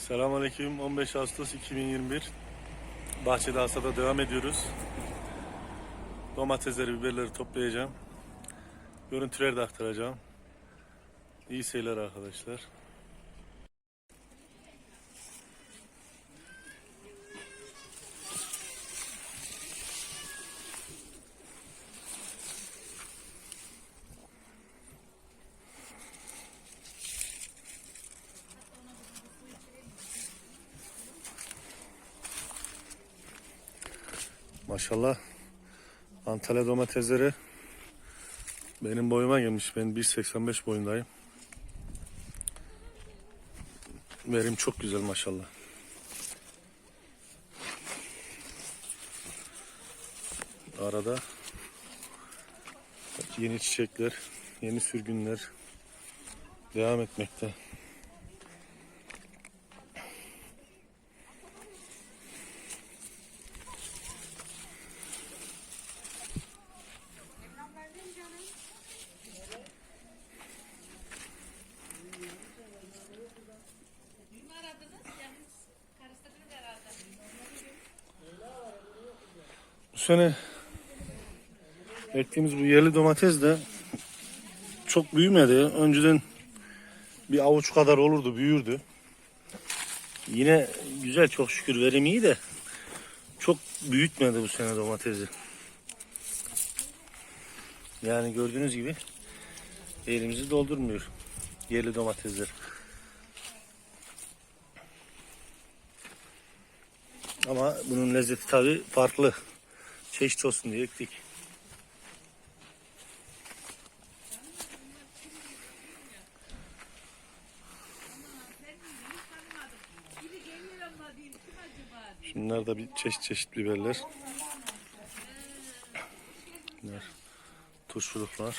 Selamünaleyküm. 15 Ağustos 2021. Bahçede hasada devam ediyoruz. Domatesleri, biberleri toplayacağım. Görüntüleri de aktaracağım. İyi seyirler arkadaşlar. Maşallah Antalya domatesleri benim boyuma gelmiş. Ben 1.85 boyundayım. Verim çok güzel maşallah. Arada yeni çiçekler, yeni sürgünler devam etmekte. Sene ektiğimiz bu yerli domates de çok büyümedi. Önceden bir avuç kadar olurdu, büyürdü. Yine güzel çok şükür verim iyi de çok büyütmedi bu sene domatesi. Yani gördüğünüz gibi elimizi doldurmuyor yerli domatesler. Ama bunun lezzeti tabi farklı. Çeşit olsun diye ektik. Şunlar da bir çeşit çeşit biberler. Bunlar turşuluk var.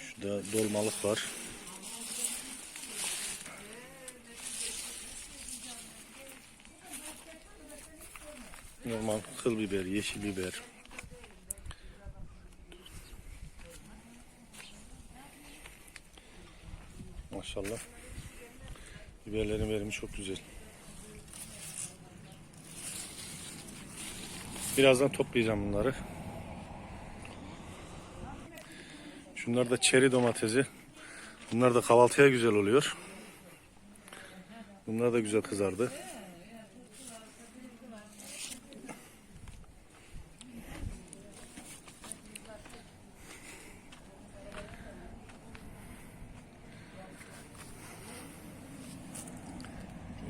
Şurada dolmalık var. Normal kıl biber, yeşil biber. Maşallah. Biberlerin verimi çok güzel. Birazdan toplayacağım bunları. Şunlar da çeri domatesi. Bunlar da kahvaltıya güzel oluyor. Bunlar da güzel kızardı.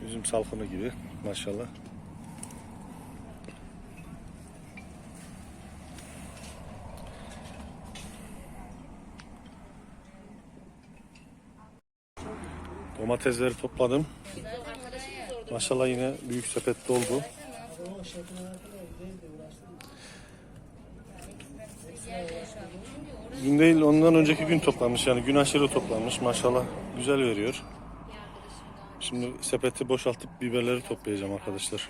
Üzüm salkımı gibi maşallah. Domatesleri topladım. Maşallah yine büyük sepet doldu. Gün değil ondan önceki gün toplanmış yani gün aşırı toplanmış maşallah güzel veriyor. Şimdi sepeti boşaltıp biberleri toplayacağım arkadaşlar.